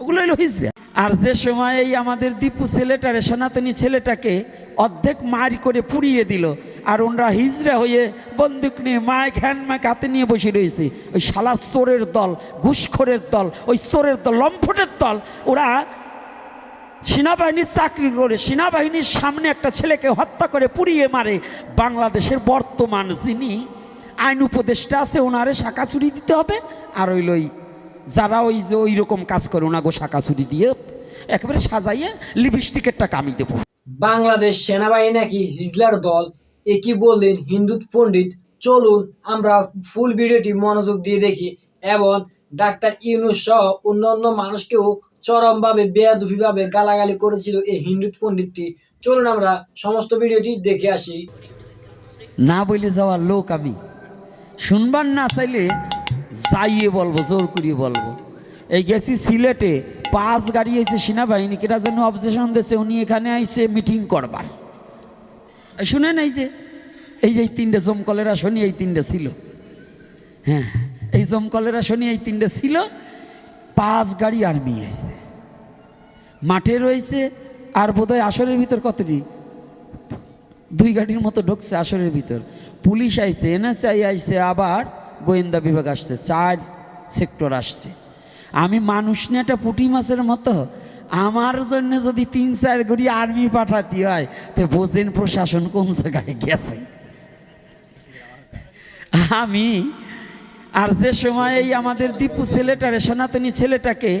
ওগুলো হলো হিজড়া আর যে সময় এই আমাদের দীপু ছেলেটারে, সনাতনী ছেলেটাকে অর্ধেক মারি করে পুড়িয়ে দিল, আর ওনরা হিজড়া হয়ে বন্দুক নিয়ে মাইক, হ্যান্ড মাইক হাতে নিয়ে বসে রয়েছে। ওই শালা চোরের দল, ঘুষখোরের দল, ওই চোরের দল, লম্ফটের দল, ওরা সেনাবাহিনীর চাকরি করে, সেনাবাহিনীর সামনে একটা ছেলেকে হত্যা করে পুড়িয়ে মারে। বাংলাদেশের বর্তমান যিনি আইন উপদেষ্টা আছে, ওনারে শাখা চুরি দিতে হবে, আর ওই লই যারা ওই যে ওই রকম কাজ করে ওনাগো শাখা চুরি দিয়ে একেবারে সাজাইয়ে লিপস্টিকের টাকা আমি দেবো। বাংলাদেশ সেনাবাহিনী নাকি হিজলার দল? এ কি বললেন হিন্দু পণ্ডিত। চলুন আমরা ফুল ভিডিওটি মনোযোগ দিয়ে দেখি এবং ডাক্তার ইউনুস সহ অন্যান্য মানুষকেও চরমভাবে বেয়াদুফিভাবে গালাগালি করেছিল এই হিন্দু পণ্ডিতটি। চলুন আমরা সমস্ত ভিডিওটি দেখে আসি। না বলে যাওয়ার লোক আমি। শুনবার না চাইলে যাইয়ে বলব, জোর করিয়ে বলব। এই গেছি সিলেটে, পাঁচ গাড়ি এসে সেনাবাহিনী কেটা যেন অবজেশন দিয়েছে, উনি এখানে আইসে মিটিং করবার। এই শুনেন এই যে এই যে এই তিনটে জমকলের আসনি এই তিনটে ছিল। হ্যাঁ এই জমকলের আসনি এই তিনটে ছিল, পাঁচ গাড়ি আর্মি আইছে। মাঠে রয়েছে, আর বোধহয় আসরের ভিতর কতটি? দুই গাড়ির মতো ঢুকছে আসরের ভিতর। পুলিশ আইছে, এনএসআই আইছে, আবার গোয়েন্দা বিভাগ আসছে, চার সেক্টর আসছে। আমি মানুষ নিয়ে একটা পুঁটি মাছের মতো। আমার জন্য যদি তিন চার গড়ি আর্মি পাঠাতে হয়, তো বোঝেন প্রশাসন কোন জায়গায় গেছে? আমি আর যে সময় এই আমাদের দীপু ছেলেটারে, সনাতনী ছেলেটাকে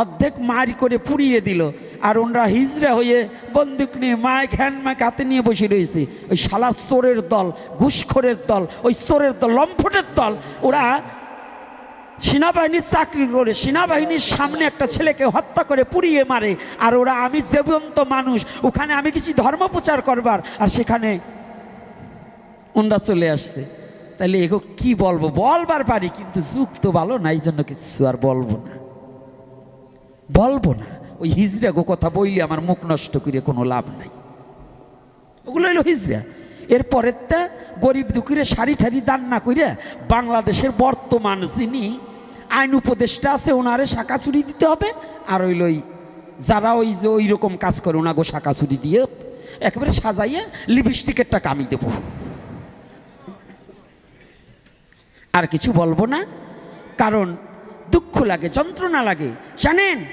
অর্ধেক মারি করে পুড়িয়ে দিল, আর ওনরা হিজড়া হয়ে বন্দুক নিয়ে মাইক হ্যান্ড মায় কাতে নিয়ে বসে রয়েছে। ওই শালার চোরের দল, ঘুষখোরের দল, ওই চোরের দল, লম্ফটের দল, ওরা সেনাবাহিনীর চাকরি করে, সেনাবাহিনীর সামনে একটা ছেলেকে হত্যা করে পুড়িয়ে মারে, আর ওরা আমি জীবন্ত মানুষ, ওখানে আমি কিছু ধর্ম প্রচার করবার, আর সেখানে ওনরা চলে আসছে। তাহলে এগো কি বলব? বলবার পারি, কিন্তু যুগ তো ভালো না এই জন্য কিছু আর বলব না। বলব না। ওই হিজড়া গো কথা বইলে আমার মুখ নষ্ট করে কোনো লাভ নাই। ওগুলো হলো হিজড়া এরপরেরটা গরিব দুঃখীরে শাড়ি ঠাড়ি দান না করে বাংলাদেশের বর্তমান যিনি আইন উপদেষ্টা আছে, ওনারে শাখা চুরি দিতে হবে। আর ওই লই যারা ওই যে ওই রকম কাজ করে, ওনাগো শাখা চুরি দিয়ে একেবারে সাজাইয়ে লিপস্টিকের টাকা আমি দেবো। আর কিছু বলব না। কারণ দুঃখ লাগে, যন্ত্রণা লাগে। জানেন,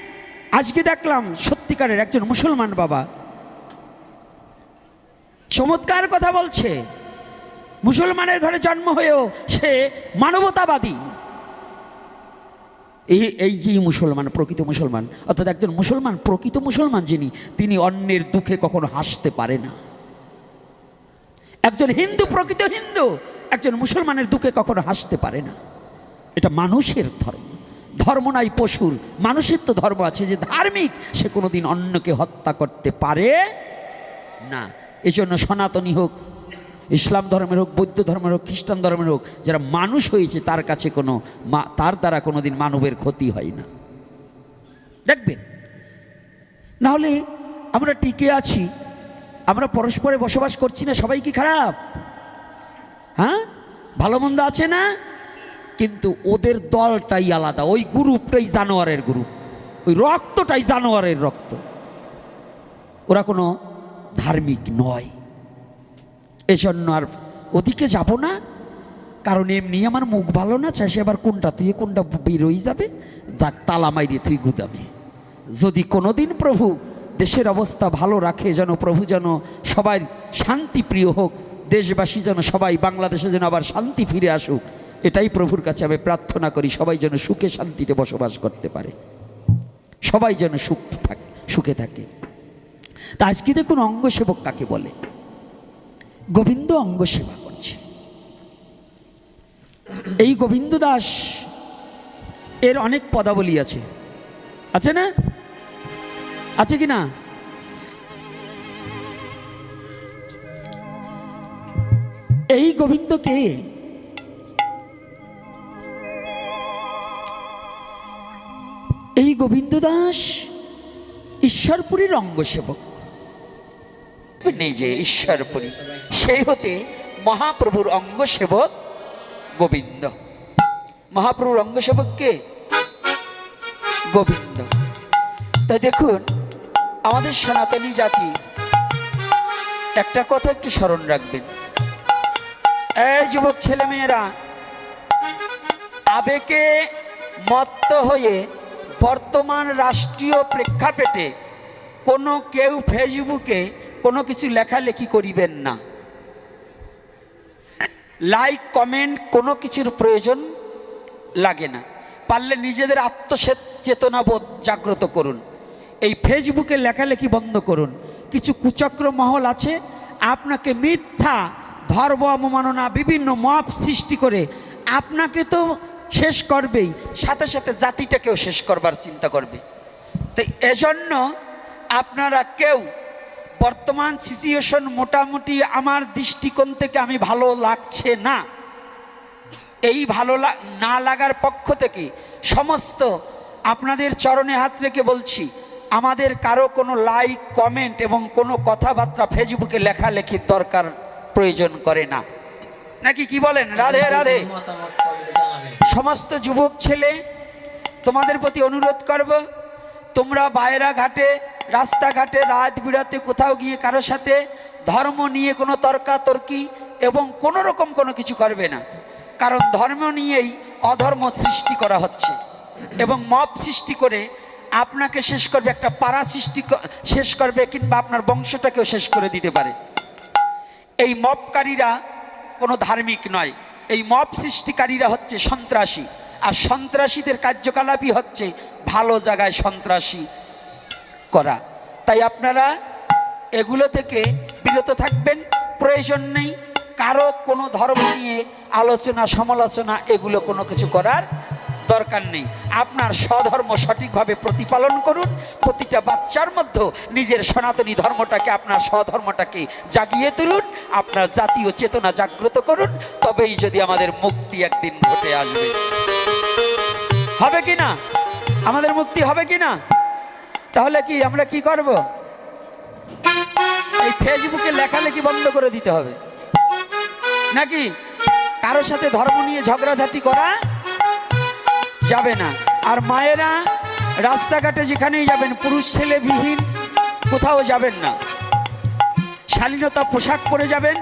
আজকে দেখলাম সত্যিকারের একজন মুসলমান বাবা চমৎকার কথা বলছে। মুসলমানের ঘরে জন্ম হয়েও সে মানবতাবাদী। এই এই যে মুসলমান, প্রকৃত মুসলমান, অর্থাৎ একজন মুসলমান, প্রকৃত মুসলমান যিনি, তিনি অন্যের দুঃখে কখনো হাসতে পারে না। একজন হিন্দু, প্রকৃত হিন্দু একজন মুসলমানের দুঃখে কখনো হাসতে পারে না। এটা মানুষের ধর্ম। ধর্ম নাই পশুর। মানুষের তো ধর্ম আছে যে ধার্মিক। সে কোনোদিন অন্যকে হত্যা করতে পারে না। এই জন্য সনাতনী হোক, ইসলাম ধর্মের হোক, বৌদ্ধ ধর্মের হোক, খ্রিস্টান ধর্মের হোক, যারা মানুষ হয়েছে তার কাছে কোনো তার দ্বারা কোনোদিন মানবের ক্ষতি হয় না। দেখবেন, নাহলে আমরা টিকে আছি, আমরা পরস্পরে বসবাস করছি না, সবাই কি খারাপ? হ্যাঁ? ভালো মন্দ আছে না? কিন্তু ওদের দলটাই আলাদা। ওই গ্রুপটাই জানোয়ারের গ্রুপ। ওই রক্তটাই জানোয়ারের রক্ত। ওরা কোনো ধার্মিক নয়। এজন্য আর ওদিকে যাব না। কারণ এমনি আমার মুখ ভালো না চাষে আবার কোনটা তুই, কোনটা বেরোই যাবে? যাক, তালা মাইরে তুই গুদামে। যদি কোনোদিন প্রভু দেশের অবস্থা ভালো রাখে, যেন প্রভু যেন সবাই শান্তিপ্রিয় হোক দেশবাসী যেন সবাই বাংলাদেশে যেন আবার শান্তি ফিরে আসুক, এটাই প্রভুর কাছে আমি প্রার্থনা করি, সবাই যেন সুখে শান্তিতে বসবাস করতে পারে। সবাই যেন সুখ থাকে সুখে থাকে। তা আজকে দেখুন অঙ্গসেবক কাকে বলে? গোবিন্দ অঙ্গ সেবা করছে। এই গোবিন্দ দাস এর অনেক পদাবলী আছে। আছে না? আছে কি না? এই গোবিন্দ কে? এই গোবিন্দ দাস ঈশ্বরপুরীর অঙ্গসেবক নিজে ঈশ্বরপুরী সেই হতে মহাপ্রভুর অঙ্গসেবক গোবিন্দ। মহাপ্রভুর অঙ্গসেবক কে? গোবিন্দ। তাই দেখুন, আমাদের সনাতনী জাতি, একটা কথা একটু স্মরণ রাখবেন। এই যুবক ছেলেমেয়েরা, আবেগে মত্ত হয়ে বর্তমান রাষ্ট্রীয় প্রেক্ষাপটে কোনো কেউ ফেসবুকে কোনো কিছু লেখালেখি করিবেন না। লাইক, কমেন্ট কোনো কিছুর প্রয়োজন লাগে না। পারলে নিজেদের আত্মচেতনা বোধ জাগ্রত করুন। এই ফেসবুকে লেখালেখি বন্ধ করুন। কিছু কুচক্র মহল আছে, আপনাকে মিথ্যা ধর্ম অবমাননা, বিভিন্ন মপ সৃষ্টি করে আপনাকে তো শেষ করবেই, সাথে সাথে জাতিটাকেও শেষ করবার চিন্তা করবে। তো এজন্য আপনারা কেউ বর্তমান সিচুয়েশন মোটামুটি আমার দৃষ্টিকোণ থেকে আমি ভালো লাগছে না। এই ভালো না লাগার পক্ষ থেকে সমস্ত আপনাদের চরণে হাত রেখে বলছি, আমাদের কারও কোনো লাইক কমেন্ট এবং কোনো কথাবার্তা ফেসবুকে লেখালেখির দরকার প্রয়োজন করে না। নাকি কি বলেন? রাধে রাধে। সমস্ত যুবক ছেলে, তোমাদের প্রতি অনুরোধ করব, তোমরা বাইরা ঘাটে রাস্তাঘাটে রাত বিরাতে কোথাও গিয়ে কারোর সাথে ধর্ম নিয়ে কোনো তর্কাতর্কি এবং কোনো রকম কোনো কিছু করবে না। কারণ ধর্ম নিয়েই অধর্ম সৃষ্টি করা হচ্ছে এবং মপ সৃষ্টি করে আপনাকে শেষ করবে, একটা পাড়া সৃষ্টি শেষ করবে কিংবা আপনার বংশটাকেও শেষ করে দিতে পারে। এই মপকারীরা কোনো ধার্মিক নয়। এই মপ সৃষ্টিকারীরা হচ্ছে সন্ত্রাসী। আর সন্ত্রাসীদের কার্যকলাপই হচ্ছে ভালো জায়গায় সন্ত্রাসী করা। তাই আপনারা এগুলো থেকে বিরত থাকবেন। প্রয়োজন নেই। কারও কোনো ধর্ম নিয়ে আলোচনা, সমালোচনা এগুলো কোনো কিছু করার দরকার নেই। আপনার স্বধর্ম সঠিকভাবে প্রতিপালন করুন, প্রতিটা বাচ্চার মধ্যে নিজের সনাতনী ধর্মটাকে, আপনার স্বধর্মটাকে জাগিয়ে তুলুন, আপনার জাতীয় চেতনা জাগ্রত করুন, তবেই যদি আমাদের মুক্তি একদিন ঘটে আসবে। হবে কি না? আমাদের মুক্তি হবে কি না? তাহলে কি আমরা কি করব? এই ফেসবুকে লেখালেখি বন্ধ করে দিতে হবে। নাকি? কারোর সাথে ধর্ম নিয়ে ঝগড়াঝাটি করা যাবে না। আর মায়েরা রাস্তাঘাটে যেখানেই যাবেন, পুরুষ ছেলে বিহীন, কোথাও যাবেন না। শালীনতা পোশাক পরে যাবেন,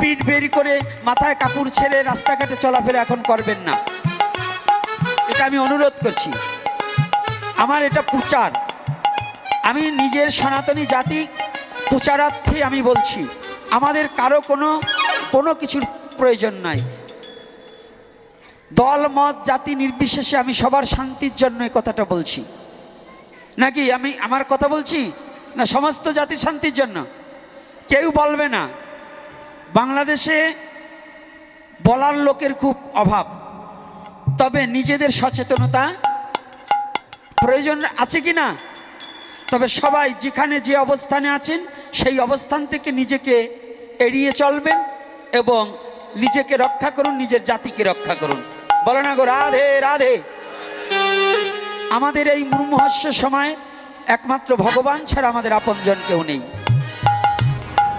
পিঠ বেরি করে মাথায় কাপড় ছেড়ে রাস্তাঘাটে চলাফেরা এখন করবেন না। এটা আমি অনুরোধ করছি। আমার এটা প্রচার। আমি নিজের সনাতনী জাতি প্রচারার্থে আমি বলছি, আমাদের কারও কোনো কোনো কিছুর প্রয়োজন নাই। দল, মত, জাতি নির্বিশেষে আমি সবার শান্তির জন্য এই কথাটা বলছি। নাকি আমি আমার কথা বলছি? না, সমস্ত জাতির শান্তির জন্য। কেউ বলবে না। বাংলাদেশে বলার লোকের খুব অভাব। তবে নিজেদের সচেতনতা প্রয়োজন আছে কি না? তবে সবাই যেখানে যে অবস্থানে আছেন, সেই অবস্থান থেকে নিজেকে এড়িয়ে চলবেন এবং নিজেকে রক্ষা করুন, নিজের জাতিকে রক্ষা করুন। বলো না গো, রাধে রাধে। আমাদের এই মুর্মহস্য সময় একমাত্র ভগবান ছাড়া আমাদের আপনজন কেউ নেই।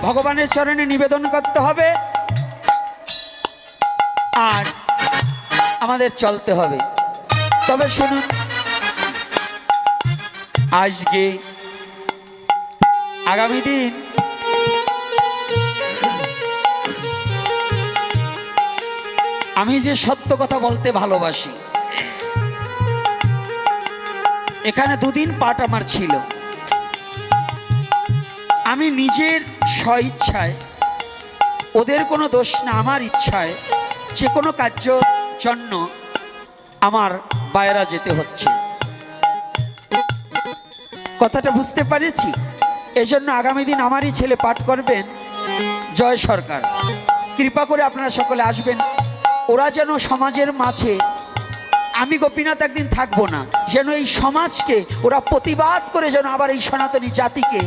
ভগবানের চরণে নিবেদন করতে হবে আর আমাদের চলতে হবে। তবে শুনুন, আজকে আগামী দিন আমি যে সত্য কথা বলতে ভালোবাসি। এখানে দুদিন পাঠ আমার ছিল। আমি নিজের স্ব ইচ্ছায় ওদের কোনো দোষ না, আমার ইচ্ছায় যে কোনো কার্য জন্য আমার বাইরা যেতে হচ্ছে। কথাটা বুঝতে পারেছি? এজন্য আগামী দিন আমারই ছেলে পাঠ করবেন জয় সরকার। কৃপা করে আপনারা সকলে আসবেন। ওরা যেন সমাজের মাঝে, আমি গোপীনাথ একদিন থাকব না, যেন এই সমাজকে ওরা প্রতিবাদ করে যেন আবার এই সনাতনী জাতিকে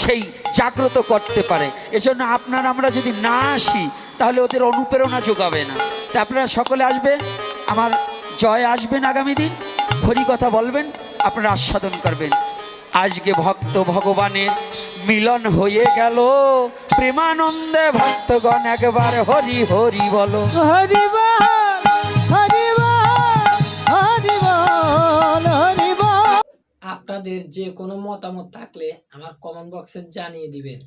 সেই জাগ্রত করতে পারে। এজন্য আপনার, আমরা যদি না আসি, তাহলে ওদের অনুপ্রেরণা যোগাবে না। তা আপনারা সকলে আসবে আমার জয় আসবেন আগামী দিন, হরি কথা বলবেন, আপনারা আস্বাদন করবেন। আজকে ভক্ত ভগবানের মিলন হয়ে গেল। প্রেমানন্দে ভক্তগণ একবার হরি হরি বলো। হরি হরি আপনাদের যে কোনো মতামত থাকলে আমার কমেন্ট বক্সে জানিয়ে দিবেন।